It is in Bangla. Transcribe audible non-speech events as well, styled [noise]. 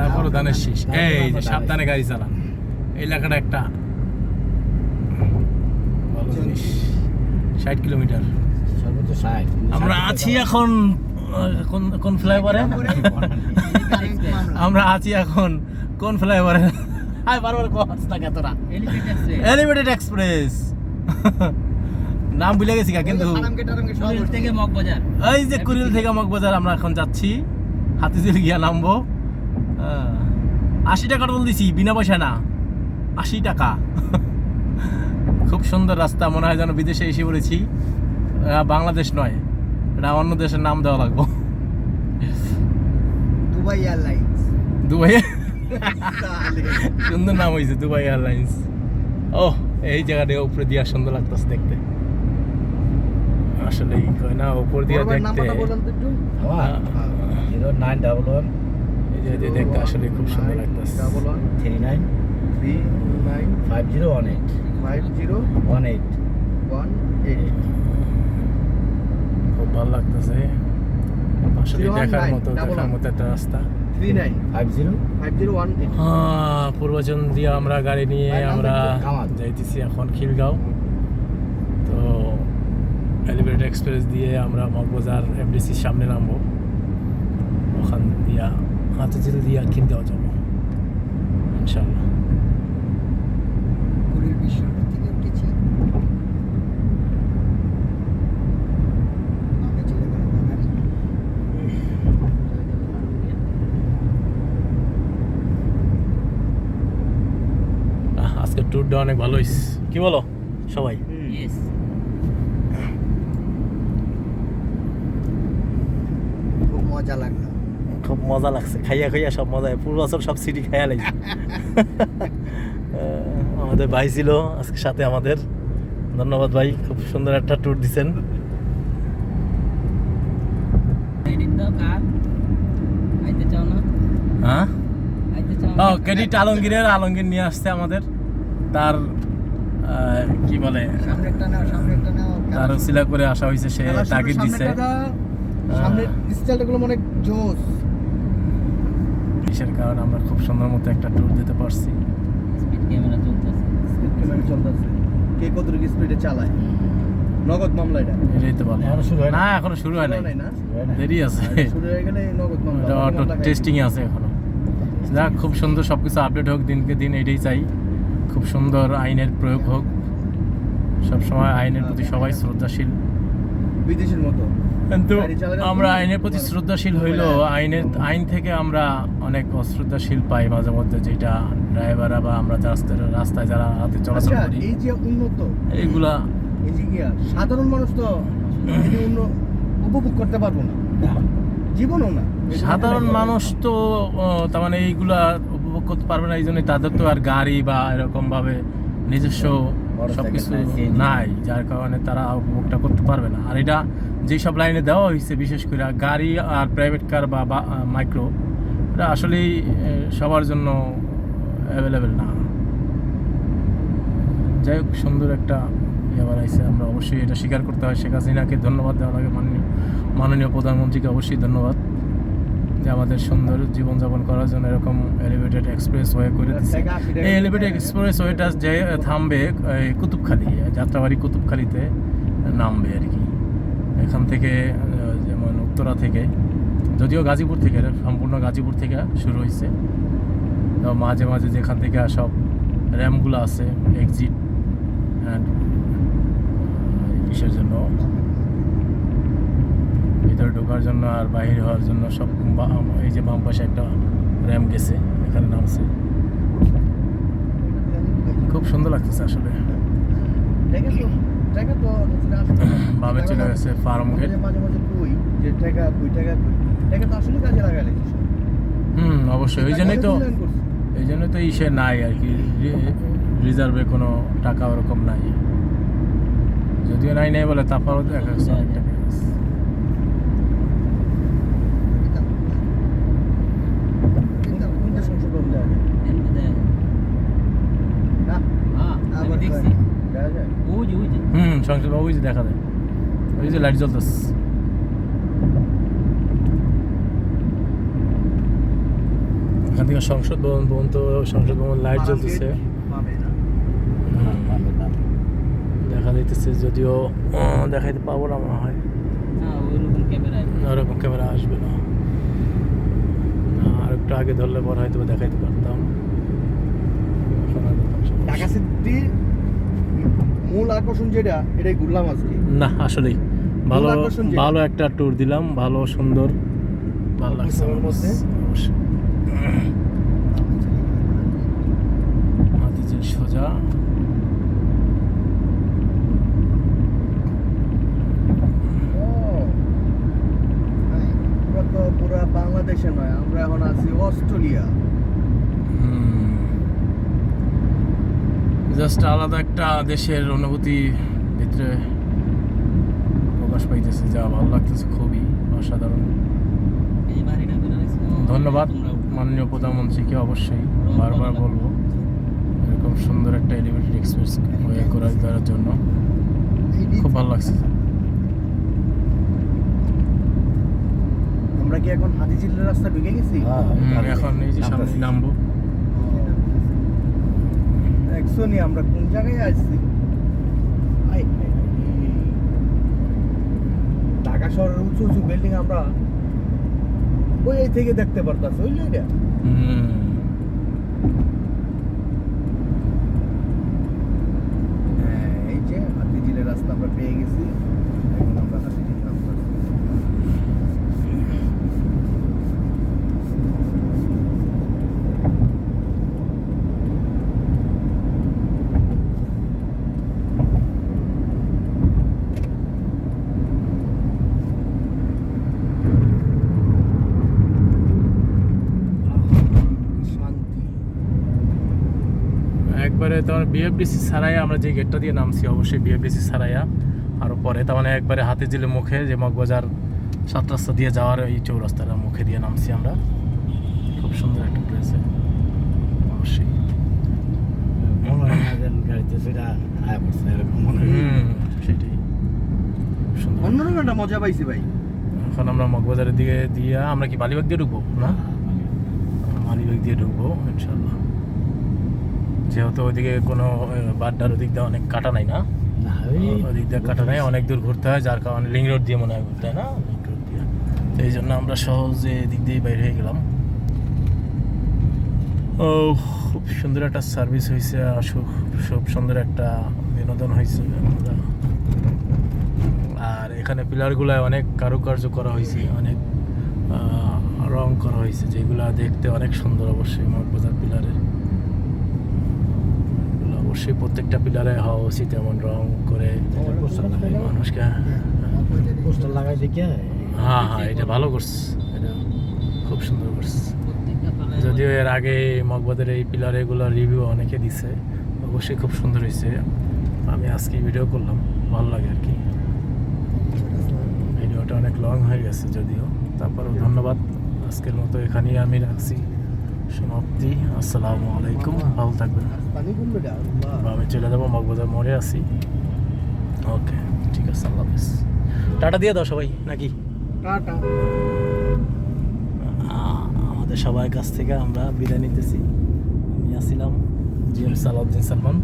তারপরে ধানের শীষ। এই যে সাবধানে গাড়ি চালান। এলাকাটা একটা ভালো জিনিস। ষাট কিলোমিটার। আমরা আছি এখন কোন কোন ফ্লাইওভারে? আমরা আছি এখন কোন ফ্লাইওভারে? হাই বারবার না তোরা? এলিভেটেড এক্সপ্রেস নাম ভুলে গেছি কা কিন্তু থেকে মগবাজার এই যে কুড়িল থেকে মগবাজার আমরা এখন যাচ্ছি। হাতিঝিল গিয়া নামবো। আশি টাকা টোল দিছি বিনা পয়সা না। আশি টাকা। খুব সুন্দর রাস্তা মনে হয় যেন বিদেশে এসে পড়েছি। বাংলাদেশ নয় এটা অন্য দেশের নাম দেওয়া লাগবো। Dubai airlines. দুবাই সুন্দর নাম হয়েছে দুবাই এয়ারলাইন্স। ও এই জায়গাটা উপরে দিয়া সুন্দর লাগতেছে দেখতে। আসলে কয় না উপর দিয়া দেখতে। জিরো নাইন ডাবল ওয়ান যে- যে দেখতে আসলে খুব সুন্দর লাগতেছে। Three nine three nine five zero one eight five zero one eight one eight খুব ভালো লাগতেছে। আসলে দেখার মতো দেখার মতো একটা রাস্তা। ওয়ান পূর্বাচন দিয়ে আমরা গাড়ি নিয়ে আমরা যাইতেছি এখন খিলগাঁও। তো এলিভেটেড এক্সপ্রেস দিয়ে আমরা মগবাজার এফডিসির সামনে নামবো। ওখান দিয়া হাতিঝিল দিয়া খিলগাঁও যাব ইনশাল্লাহ আজকের ট্যুরটা অনেক ভালো হয়েছে কি বলো সবাই? খুব মজা লাগল। খুব মজা লাগছে খাইয়া খাইয়া সব মজা পুরো বছর সব সিটি খাইয়া লাগছে আমাদের ভাই ছিল আজকে সাথে আমাদের। ধন্যবাদ ভাই খুব সুন্দর একটা ট্যুর দিছেন। হ্যাঁ? ও ক্রেডিট আলমগীরের আলমগীর নিয়ে আসছে আমাদের। তার কি বলে? তার সিলা করে আসা হয়েছে সে তাগিদ দিছে। সামনের স্টাইলটা গুলো মানে জোস। কিসের কারণে আমরা খুব সুন্দর মতো একটা ট্যুর দিতে পারছি। স্পিড ক্যামেরা চলতেছে। ক্যামেরা চলতেছে। কে কতটুকু স্পিডে চালায়? নগদ মামলা এটা। এটাই তো বলে। এখনও শুরু হয় না? এখনও শুরু হয় নাই। না? দেরি আছে। শুরু হয়ে গেলে নগদ মামলা। অটো টেস্টিং এ আছে এখনও। যাক খুব সুন্দর সব কিছু আপডেট হোক দিনকে দিন এটাই চাই। খুব সুন্দর আইনের প্রয়োগ হোক। সব সময় আইনের প্রতি সবাই শ্রদ্ধাশীল। বিদেশের মতো। কিন্তু আমরা আইনের প্রতি শ্রদ্ধাশীল হইলেও আইনের আইন থেকে আমরা অনেক অশ্রদ্ধাশীল পাই মাঝে মধ্যে যেটা ড্রাইভাররা বা আমরা রাস্তায় রাস্তায় যারা হাতে চলাচল আচ্ছা করি। এই যে উন্নত এইগুলা এই যে সাধারণ মানুষ তো উপভোগ করতে পারব না। জীবনও না। সাধারণ মানুষ তো তার মানে এইগুলা উপভোগ করতে পারবে না এই জন্য তাদের তো আর গাড়ি বা এরকম ভাবে নিজস্ব সবকিছু নাই যার কারণে তারা উপভোগটা করতে পারবে না। আর এটা যেই সব লাইনে দেওয়া হয়েছে বিশেষ করে গাড়ি আর প্রাইভেট কার বা মাইক্রো এটা আসলেই সবার জন্য অ্যাভেলেবেল না। যাই হোক সুন্দর একটা ইয়ে বানাইছে আমরা অবশ্যই এটা স্বীকার করতে হয়। শেখ হাসিনাকে ধন্যবাদ দেওয়া লাগে মাননীয় মাননীয় প্রধানমন্ত্রীকে অবশ্যই ধন্যবাদ যে আমাদের সুন্দর জীবনযাপন করার জন্য এরকম এলিভেটেড এক্সপ্রেস ওয়ে করে দিচ্ছে এই এলিভেটেড এক্সপ্রেস ওয়েটা যে থামবে কুতুবখালি যাত্রাবাড়ি কুতুবখালিতে নামবে আর কি। এখান থেকে যেমন উত্তরা থেকে, যদিও গাজীপুর থেকে সম্পূর্ণ গাজীপুর থেকে শুরু হয়েছে। তো মাঝে মাঝে যেখান থেকে সব র্যামগুলো আছে এক্সিট অ্যান্ড কিসের জন্য, ভিতরে ঢোকার জন্য আর বাইরে হওয়ার জন্য সব এই যে বাম পাশে একটা র্যাম গেছে, এখানে নামছে। খুব সুন্দর লাগতেছে আসলে। টাকা তো আসলে [laughs] চলে গেছে ফার্ম গেট মাঝে মাঝে কই যে টাকা কই টাকা কই টাকা তো আসলে কাজে লাগালে হুম অবশ্যই। ওই জন্যই তো এই জন্য তো ইসে নাই আর কি। রিজার্ভে কোনো টাকা ওরকম নাই। যদিও নাই নাই বলে তারপরও দেখা যাচ্ছে অনেক টাকা গেছে। কোনটা সংশোধন দেওয়া যায় এমনি দেয় না হ্যাঁ আমি আবার দেখছি দেওয়া যায় ওই যে ওই যে হুম সংসদ ওই যে দেখা যায়। ওই যে লাইট জ্বলতেছে। এখান থেকে সংসদ ভবন পর্যন্ত সংসদ ভবন লাইট জ্বলতেছে। দেখা যাইতেছে যদিও দেখাইতে পাবো না মনে হয়। ওরকম ক্যামেরা আসবে না। না, আর একটু আগে ধরলে পরে হয়তো দেখাইতে পারতাম। ঢাকা মূল আকর্ষণ যেটা এটাই ঘুরলাম আজকে। না আসলেই। ভালো ভালো একটা ট্যুর দিলাম ভালো সুন্দর ভালো লাগছে আমার মধ্যে? অবশ্যই হাতিঝিল সোজা ও আমরা তো পুরা বাংলাদেশে নয় আমরা এখন আছি অস্ট্রেলিয়া জাস্ট আলাদা একটা দেশের অনুভূতি ভিতরে প্রকাশ পাইতেছে যা ভালো লাগতেছে খুবই অসাধারণ। ধন্যবাদ মাননীয় প্রধানমন্ত্রীকে অবশ্যই বারবার বলব এরকম সুন্দর একটা এলিভেটেড এক্সপ্রেস হয়ে করে দেওয়ার জন্য। খুব ভালো লাগছে। আমরা কি এখন হাতি হাতিঝিলের রাস্তা ঢুকে গেছি? হ্যাঁ, এখন এই যে সামনে নামবো। দেখছ নি আমরা কোন জায়গায় আসছি। ঢাকা শহরের উঁচু উঁচু বিল্ডিং আমরা ওই থেকে দেখতে পারতাছি, ওই জায়গা হুম হ্যাঁ এই যে হাতিঝিলের রাস্তা আমরা পেয়ে গেছি এখন আমরা হাতিঝিল নামতাছি শান্তি একবারে তোমার বিএফডিসি সারাইয়া আমরা যে গেটটা দিয়ে নামছি অবশ্যই বিএফডিসি সারাইয়া আর পরে তার মানে একবারে হাতে জিলে মুখে যে মগবাজার সাত রাস্তা দিয়ে যাওয়ার এই চৌরাস্তাটা মুখে দিয়ে নামছি আমরা। খুব সুন্দর একটা প্লেসে অবশ্যই। হয়। হয়। মজা পাইছি ভাই। এখন আমরা মগবাজারের দিকে দিয়ে আমরা কি বালিবাগ দিয়ে ঢুকবো না? মালিবাগ দিয়ে ঢুকবো ইনশাল্লাহ যেহেতু ওইদিকে কোনো বাড্ডার ওদিক দিয়ে অনেক কাটা নাই না? ওদিক দিয়ে কাটা নাই অনেক দূর ঘুরতে হয় যার কারণে লিং রোড দিয়ে মনে হয় ঘুরতে হয় না? লিং রোড দিয়ে। তো এই জন্য আমরা সহজে এদিক দিয়ে বাইরে হয়ে গেলাম। ও খুব সুন্দর একটা সার্ভিস হয়েছে আর খুব সুন্দর একটা বিনোদন হয়েছে আর এখানে পিলারগুলায় অনেক কারুকার্য করা হয়েছে অনেক রং করা হয়েছে যেগুলা দেখতে অনেক সুন্দর অবশ্যই মগবাজার পিলারের। অবশ্যই প্রত্যেকটা পিলারে হওয়া উচিত এমন রং করে মানুষকে পোস্টার লাগাই দেখে? হ্যাঁ হ্যাঁ এটা ভালো করছে এটা খুব সুন্দর করছে। যদিও এর আগে মগবাদের এই পিলার এগুলো রিভিউ অনেকে দিছে অবশ্যই খুব সুন্দর হয়েছে। আমি আজকে ভিডিও করলাম ভালো লাগে আর কি। ভিডিওটা অনেক লং হয়ে গেছে যদিও তারপরেও ধন্যবাদ। আজকের মতো এখানেই আমি রাখছি। সমাপ্তি। আসসালামু আলাইকুম। ভালো থাকবেন। আমি চলে যাব মগবাজার মোড়ে আছি ওকে ঠিক আছে আল্লাহ হাফিজ। টাটা দিয়ে দাও সবাই নাকি? টাটা। আমাদের সবার কাছ থেকে আমরা বিদায় নিতেছি। আমি আসছিলাম জি এম সালাউদ্দিন সালমান।